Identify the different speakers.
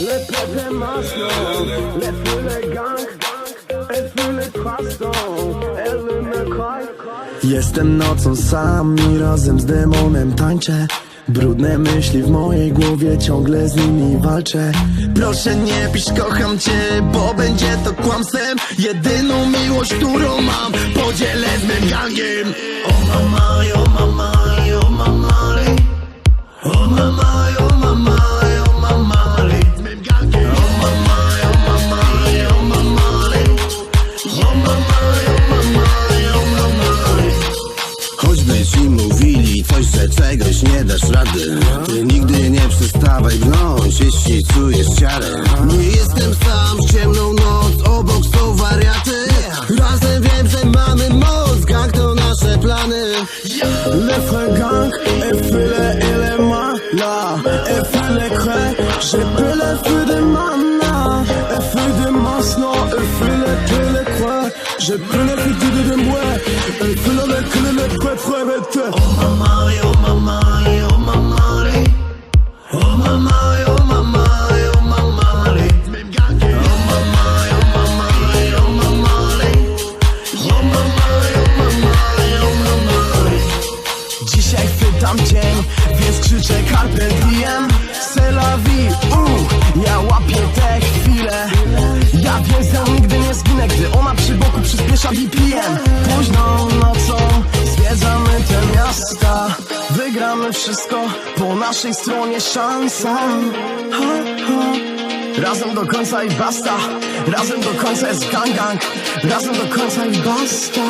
Speaker 1: Le peuple maintenant, les feux, les gangs, elle fut les croissants, elle me croit.
Speaker 2: Jestem nocą sam i razem z demonem tańczę. Brudne myśli w mojej głowie, ciągle z nimi walczę. Proszę nie pisz kocham cię, bo będzie to kłamstwem. Jedyną miłość, którą mam, podzielę z mym gangiem. O mama, o mama,
Speaker 3: dasz rady Ty nigdy nie przestawaj gnąć, jeśli czujesz ciarę. Nie jestem sam w ciemną noc, obok są wariaty. Razem wiem, że mamy moc, gang to nasze plany.
Speaker 2: Le frère gang, elle fait le élément là Elle fait les craies, j'ai peu le feu de mana Elle fait des masses, non, elle fait le que les croix Chwytam dzień, więc krzyczę carpe diem vie, uh, ja łapię te chwile Ja więzę nigdy nie zginę, gdy ona przy boku przyspiesza BPM Późną nocą zwiedzamy te miasta. Wygramy wszystko, po naszej stronie szansa ha, ha. Razem do końca i basta. Razem do końca jest gang gang Razem do końca i basta.